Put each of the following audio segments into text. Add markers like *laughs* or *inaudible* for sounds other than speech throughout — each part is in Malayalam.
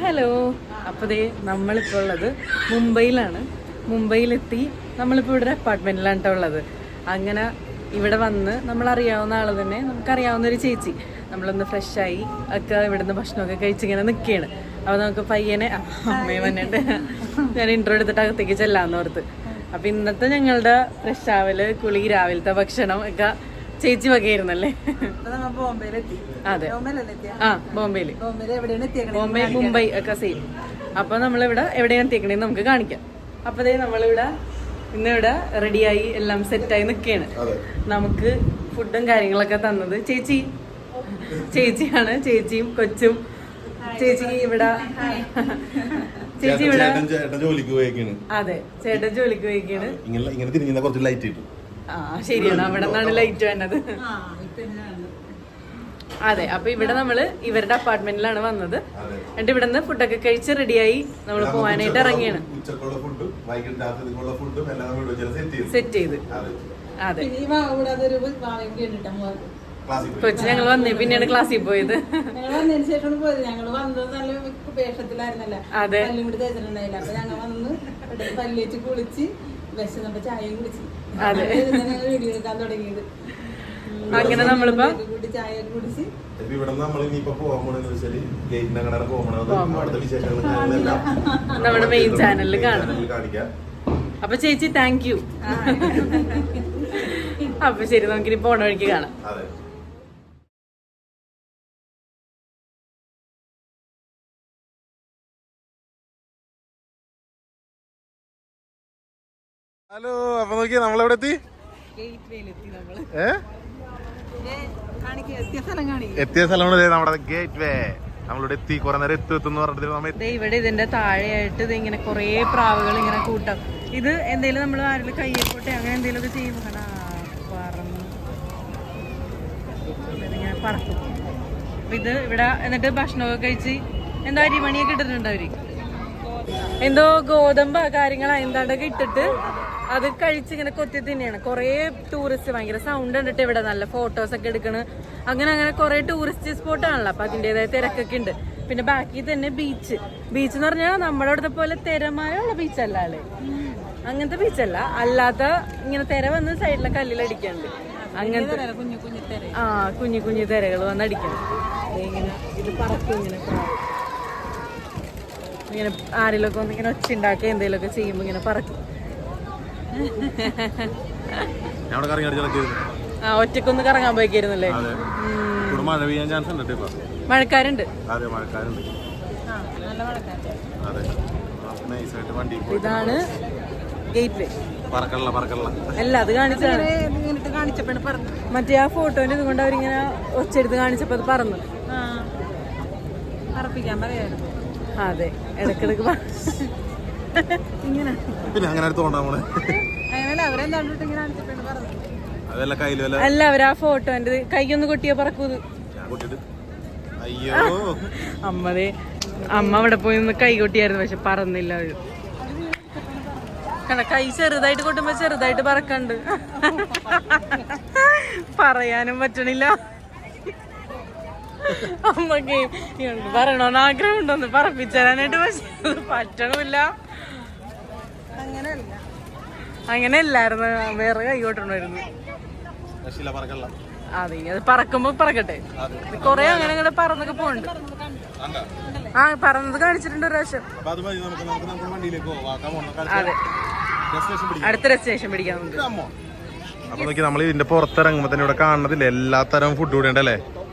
ഹലോ. അപ്പോൾ ദേ നമ്മളിപ്പോൾ ഉള്ളത് മുംബൈയിലാണ്. മുംബൈയിലെത്തി നമ്മളിപ്പോൾ ഇവിടെ അപ്പാർട്ട്മെന്റിലാണ് കേട്ടോ ഉള്ളത്. അങ്ങനെ ഇവിടെ വന്ന് നമ്മളറിയാവുന്ന ആൾ തന്നെ നമുക്കറിയാവുന്ന ഒരു ചേച്ചി. നമ്മളൊന്ന് ഫ്രഷായി ഒക്കെ ഇവിടുന്ന് ഭക്ഷണമൊക്കെ കഴിച്ചിങ്ങനെ നിൽക്കുകയാണ് അപ്പോൾ നമുക്ക് പയ്യനെ അമ്മയെ വന്നിട്ട് ഞാൻ ഇൻട്രോ എടുത്തിട്ട് അകത്തേക്ക് ചെല്ലാന്ന് ഓർത്ത്. അപ്പോൾ ഇന്നത്തെ ഞങ്ങളുടെ ഫ്രഷ് ആവൽ കുളി രാവിലത്തെ ഭക്ഷണം ഒക്കെ ചേച്ചി വകയായിരുന്നല്ലേ? അതെ. ആ ബോംബെയിൽ. ബോംബെ മുംബൈ ഒക്കെ സെയിം അപ്പൊ നമ്മളിവിടെ എവിടെയാണ് എത്തിക്കണേന്ന് നമുക്ക് കാണിക്കാം. അപ്പതേ ദേ നമ്മളിവിടെ ഇന്നിവിടെ റെഡിയായി എല്ലാം സെറ്റായി നിൽക്കുകയാണ് നമുക്ക് ഫുഡും കാര്യങ്ങളൊക്കെ തന്നത് ചേച്ചി. ചേച്ചിയാണ് ചേച്ചിയും കൊച്ചും. ചേച്ചി ഇവിടെ. ചേച്ചി ഇവിടെ. അതെ ചേട്ടൻ ജോലിക്ക് പോയിക്കാണ്. ഇങ്ങനെ ഇങ്ങനെ തിരിഞ്ഞാൽ കുറച്ച് ലൈറ്റ് കിട്ടും. ആ ശരിയാണ്. അവിടെ നിന്നാണ് ലൈറ്റ് വേണ്ടത് അതെ അപ്പൊ ഇവിടെ നമ്മൾ ഇവരുടെ അപ്പാർട്ട്മെന്റിലാണ് വന്നത്. അതെ. എന്നിട്ട് ഇവിടെ നിന്ന് ഫുഡൊക്കെ കഴിച്ച് റെഡിയായി നമ്മൾ പോവാനായിട്ട് ഇറങ്ങിയാണ്. സെറ്റ് ചെയ്തു. അതെ. കൊച്ചു ഞങ്ങൾ വന്നേ പിന്നെയാണ് ക്ലാസ്സിൽ പോയത്. ഞങ്ങൾ വന്നതിന് ശേഷമാണ് പോയത്. ഞങ്ങൾ വന്നത് നല്ല വേഷത്തിലായിരുന്നല്ല അതെ. വിശന്നപ്പോ ചായയും കുടിച്ച്. വീഡിയോ എടുക്കാൻ തുടങ്ങിയത്. അങ്ങനെ നമ്മളിപ്പോ കൂടി ചായ കുടിച്ച്. ഇപ്പൊ ഇവിടെ നമ്മൾ ഇനിയിപ്പോ പോകാൻ പോണെന്ന് വെച്ചാൽ ഗേറ്റിന്റെ കടയുടെ പോകണത് അവിടുത്തെ വിശേഷങ്ങൾ കാര്യങ്ങളെല്ലാം നമ്മുടെ മെയിൻ ചാനലിൽ കാണും. ചാനലിൽ കാണിക്കാം. അപ്പൊ ചേച്ചി താങ്ക് യു അപ്പൊ ശരി നമുക്കിനി പോണ വഴിക്ക് കാണാം. അതെ. ഹലോ അപ്പൊ നോക്കിയാ നമ്മളെവിടെ എത്തി എത്തിയ സ്ഥലമാണ് നമ്മുടെ ഗേറ്റ് വേ നമ്മളിവിടെ എത്തി കുറെ നേരം എത്തു എത്തുന്ന പറഞ്ഞിട്ട് ഇവിടെ ഇതിന്റെ താഴെയായിട്ട് ഇത് ഇങ്ങനെ കുറേ പ്രാവുകൾ ഇങ്ങനെ കൂട്ടാം. ഇത് എന്തേലും നമ്മൾ ആരെങ്കിലും കയ്യേക്കോട്ടെ അങ്ങനെ എന്തെങ്കിലും ഒക്കെ ചെയ്യുമ്പോൾ പറന്ന് പറക്കും. ഇത് ഇവിടെ എന്നിട്ട് ഭക്ഷണമൊക്കെ കഴിച്ച് എന്താ അരിമണിയൊക്കെ ഇട്ടിട്ടുണ്ട് അവർ? എന്തോ ഗോതമ്പ് കാര്യങ്ങളാ എന്താണ്ടൊക്കെ ഇട്ടിട്ട് അത് കഴിച്ചിങ്ങനെ കൊത്തി തിന്നെയാണ്. കുറേ ടൂറിസ്റ്റ് ഭയങ്കര സൗണ്ട് കണ്ടിട്ട് ഇവിടെ നല്ല ഫോട്ടോസ് ഒക്കെ എടുക്കണ്. അങ്ങനെ അങ്ങനെ കുറേ ടൂറിസ്റ്റ് സ്പോട്ട് സ്പോട്ടാണല്ലോ അപ്പൊ അതിന്റെതായ തിരക്കൊക്കെ ഉണ്ട്. പിന്നെ ബാക്കി തന്നെ ബീച്ച് ബീച്ച് എന്ന് പറഞ്ഞാൽ നമ്മുടെ അവിടുത്തെ പോലെ തിരമായുള്ള ബീച്ചല്ല അല്ലേ അങ്ങനത്തെ ബീച്ചല്ല അല്ലാത്ത ഇങ്ങനെ തിര വന്ന് സൈഡിലെ കല്ലിലടിക്കാണ്ട് അങ്ങനത്തെ കുഞ്ഞു കുഞ്ഞു തെര. ആ കുഞ്ഞു കുഞ്ഞു തിരകൾ വന്ന് അടിക്കണം. ഇങ്ങനെ ഇത് പറക്കും ഇങ്ങനെ. ഇങ്ങനെ ആരെങ്കിലൊക്കെ ഒന്ന് ഇങ്ങനെ ഒച്ച ഉണ്ടാക്കുക എന്തെങ്കിലുമൊക്കെ ചെയ്യുമ്പോൾ ഇങ്ങനെ പറക്കും ഞാൻ അവിടെ കറങ്ങി അടിച്ചു *laughs* ആ ഒറ്റക്കൊന്ന് കറങ്ങാൻ പോയിക്കായിരുന്നല്ലേ? മഴ പെയ്യാൻ ചാൻസ് ഉണ്ട് ഇപ്പൊ. മഴക്കാരുണ്ട്? അതെ മഴക്കാരുണ്ട്. ആ നല്ല മഴക്കാറ്റ് അതെ. നൈസായിട്ട് വണ്ടി പോയി ഇതാണ് ഗേറ്റ് വേ പറക്കല്ല പറക്കള്ള അല്ല അത് പറഞ്ഞു മറ്റേ ആ ഫോട്ടോന്റെ ഇതുകൊണ്ട് അവരിങ്ങനെ ഒച്ചെടുത്ത് കാണിച്ചപ്പോ അത് പറന്നു. അതെ ഇടക്കിടക്ക് *laughs* പിന്നെ അങ്ങനെ അടുത്ത് കൊണ്ടാ നമ്മൾ അതല്ല കയ്യിൽ വല്ല അല്ല അവരാ ആ ഫോട്ടോന്റെ കൈയൊന്ന് കൊട്ടിയാ പറക്കൂത് അയ്യോ. അമ്മതേ. അമ്മ അവിടെ പോയി നിന്ന് കൈ കൊട്ടിയായിരുന്നു പക്ഷെ പറന്നില്ല അവർ. കണ്ട കൈ ചെറുതായിട്ട് കൊട്ടുമ്പോ ചെറുതായിട്ട് പറക്കണ്ട്. പറയാനും പറ്റണില്ല. അമ്മയ്ക്ക് ഇവൾക്ക് പറയണോന്ന് ആഗ്രഹം ഉണ്ടോന്ന് പറപ്പിച്ചരാനായിട്ട് പക്ഷെ അത് പറ്റണില്ല. അങ്ങനെയല്ല അങ്ങനെ അല്ലായിരുന്നു വേറെ കൈ കൊട്ടണമായിരുന്നു. രക്ഷയില്ല പറക്കള്ള അതെ അത് പറക്കുമ്പോ പറക്കട്ടെ. കൊറേ അങ്ങനെ അങ്ങനെ പറന്നൊക്കെ പോണ്ട് ആ പറന്നത് കാണിച്ചിട്ടുണ്ട് ഒരു പ്രാവശ്യം അതെ അടുത്ത രജിസ്ട്രേഷൻ പിടിക്കാൻ അപ്പൊ നോക്കി നമ്മൾ ഇതിന്റെ പുറത്തിറങ്ങുമ്പോ തന്നെ ഇവിടെ കാണുന്നതില്ല? എല്ലാ തരം ഫുഡ് കൂടെ ഉണ്ടല്ലേ എല്ലാത്തരം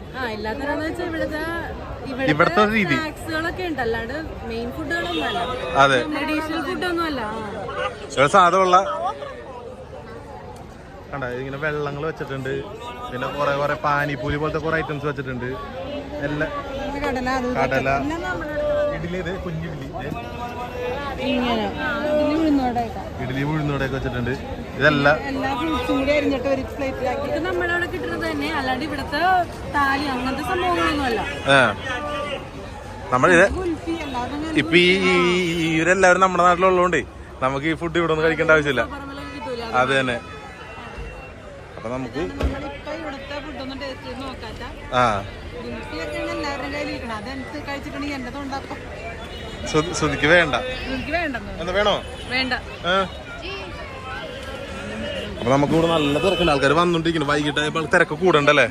ഇവിടുത്തെ രീതി. അതെ. ഇവിടെ സാധനമുള്ള കണ്ട ഇങ്ങനെ വെള്ളങ്ങൾ വെച്ചിട്ടുണ്ട്. പിന്നെ കുറെ കുറെ പാനിപ്പൂരി പോലത്തെ കുറെ ഐറ്റംസ് വെച്ചിട്ടുണ്ട്. എല്ലാം കടല ഇഡ്ഡലി ഇത് കുഞ്ഞിഡ്ഡലി. ഇഡ്ഡലി ഉഴുന്നോടൊക്കെ വെച്ചിട്ടുണ്ട്. ഇതെല്ലാം. ഇത് നമ്മുടെ അവിടെ കിട്ടുന്നത് തന്നെ. അല്ലാണ്ട് ഇവിടുത്തെ താലി അങ്ങനത്തെ നമ്മളിത് ഇപ്പൊ ഈ ഇവരെല്ലാവരും നമ്മുടെ നാട്ടിലുള്ളതുകൊണ്ടേ നമുക്ക് ഈ ഫുഡ് ഇവിടെ ഒന്നും കഴിക്കേണ്ട ആവശ്യമില്ല. അത് തന്നെ. അപ്പൊ നമുക്ക് ആ. ശ്രുതിക്ക് വേണ്ട. വേണോ? വേണ്ട? അപ്പൊ നമുക്ക് ഇവിടെ നല്ല തിരക്കുണ്ട്. ആൾക്കാർ വന്നോണ്ടിരിക്കുന്നു. വൈകിട്ട് ആയപ്പോൾ തിരക്ക് കൂടണ്ടല്ലേ?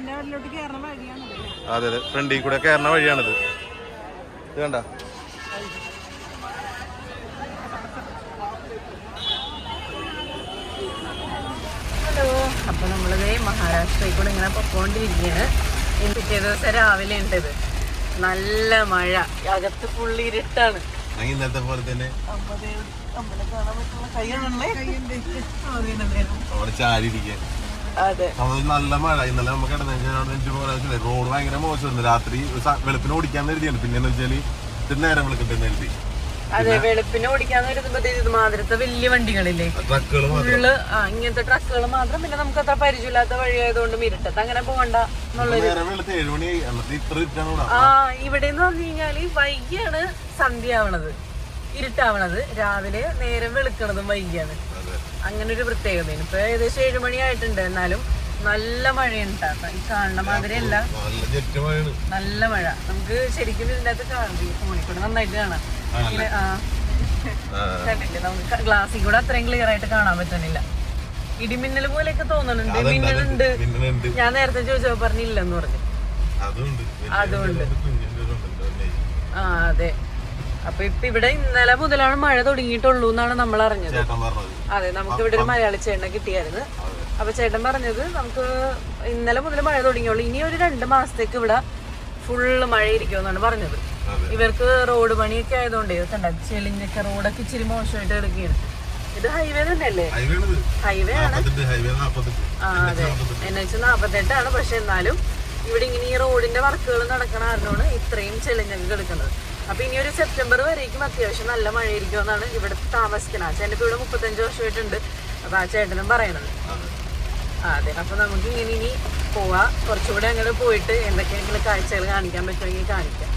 അതെ അതെ. ഫ്രണ്ടിൽ കൂടെ കയറുന്ന വഴിയാണിത്. ഇത് കണ്ട? ഹലോ. അപ്പൊ നമ്മളിത് മഹാരാഷ്ട്രയിൽ കൂടെ ഇങ്ങനെ പൊക്കോണ്ടിരിക്കുകയാണ് ഇന്ന് പിറ്റേ ദിവസം രാവിലെ ഉണ്ട് ഇത്. നല്ല മഴ. അകത്ത് ഫുള്ളി ഇരുട്ടാണ്. ഇന്നത്തെ പോലെ തന്നെ നല്ല മഴ. ഇന്നലെ നമുക്ക് കിടന്നു റോഡ് ഭയങ്കര മോശമായിരുന്നു. രാത്രി വെളുപ്പിന് ഓടിക്കാൻ കരുതിയാണ്. പിന്നെ എന്ന് വെച്ചാൽ നേരം വിളിക്കട്ടെന്ന് എഴുതി അതെ വെളുപ്പിനെ ഓടിക്കാന്ന് വരുമ്പോഴത്തേക്ക് ഇത് മാതിരത്തെ വലിയ വണ്ടികളില്ലേ? ഫുള്ള് ആ ഇങ്ങനത്തെ ട്രക്കുകൾ മാത്രം. പിന്നെ നമുക്ക് അത്ര പരിചയമില്ലാത്ത വഴിയായതുകൊണ്ട് മിരട്ടത്ത് അങ്ങനെ പോകണ്ട എന്നുള്ളൊരു ആ ഇവിടെ എന്ന് പറഞ്ഞു കഴിഞ്ഞാൽ വൈകിയാണ് സന്ധ്യ ആവണത്. ഇരുട്ടാവണത്. രാവിലെ നേരം വെളുക്കണതും വൈകിയാണ്. അങ്ങനെ ഒരു പ്രത്യേകത ഇപ്പൊ ഏകദേശം ഏഴുമണി ആയിട്ടുണ്ട്. എന്നാലും നല്ല മഴയുണ്ട് ഈ കാണുന്ന മാതിരിയല്ല. നല്ല മഴ. നമുക്ക് ശരിക്കും ഇതിന്റെ അകത്ത് കാണാം ഫോണിൽ കൂടെ നന്നായിട്ട് കാണാം. കണ്ടില്ലേ? നമുക്ക് ഗ്ലാസ്സിൽ കൂടെ അത്രയും ക്ലിയർ ആയിട്ട് കാണാൻ പറ്റുന്നില്ല. ഇടിമിന്നൽ പോലെയൊക്കെ തോന്നുന്നുണ്ട് മിന്നലുണ്ട്. ഞാൻ നേരത്തെ ചോദിച്ചപ്പോ പറഞ്ഞില്ലെന്ന് പറഞ്ഞു. അതുകൊണ്ട് ആ അതെ. അപ്പൊ ഇപ്പൊ ഇവിടെ ഇന്നലെ മുതലാണ് മഴ തുടങ്ങിയിട്ടുള്ളൂ എന്നാണ് നമ്മൾ അറിഞ്ഞത്. അതെ നമുക്ക് ഇവിടെ ഒരു മലയാളി ചേട്ടനെ കിട്ടിയായിരുന്നു. അപ്പൊ ചേട്ടൻ പറഞ്ഞത് നമുക്ക് ഇന്നലെ മുതൽ മഴ തുടങ്ങിയുള്ളൂ. ഇനി ഒരു രണ്ട് മാസത്തേക്ക് ഇവിടെ ഫുള്ള് മഴ ഇരിക്കുമെന്നാണ് പറഞ്ഞത്. ഇവർക്ക് റോഡ് പണിയൊക്കെ ആയതുകൊണ്ട് കണ്ട? ചെളിഞ്ഞൊക്കെ റോഡൊക്കെ ഇച്ചിരി മോശമായിട്ട് കിടക്കുകയാണ് ഇത് ഹൈവേ തന്നെയല്ലേ? ഹൈവേ ആണ് ആ അതെ. എൻ എച്ച് നാപ്പത്തെട്ടാണ് പക്ഷെ എന്നാലും ഇവിടെ ഇങ്ങനെ ഈ റോഡിന്റെ വർക്കുകൾ നടക്കണ കാരണമാണ് ഇത്രയും ചെളിഞ്ഞൊക്കെ കിടക്കുന്നത്. അപ്പൊ ഇനി ഒരു സെപ്റ്റംബർ വരേക്കും അത്യാവശ്യം നല്ല മഴയായിരിക്കുമെന്നാണ് ഇവിടെ താമസിക്കുന്നത്. ആ ചേട്ടൻ ഇപ്പൊ ഇവിടെ മുപ്പത്തഞ്ച് വർഷമായിട്ടുണ്ട്. അപ്പൊ ആ ചേട്ടനും പറയണത് ആ അതെ. അപ്പൊ നമുക്ക് ഇങ്ങനെ ഇനി പോവാ. കുറച്ചുകൂടെ അങ്ങനെ പോയിട്ട് എന്തൊക്കെയെങ്കിലും കാഴ്ചകൾ കാണിക്കാൻ പറ്റുമെങ്കിൽ കാണിക്കാം.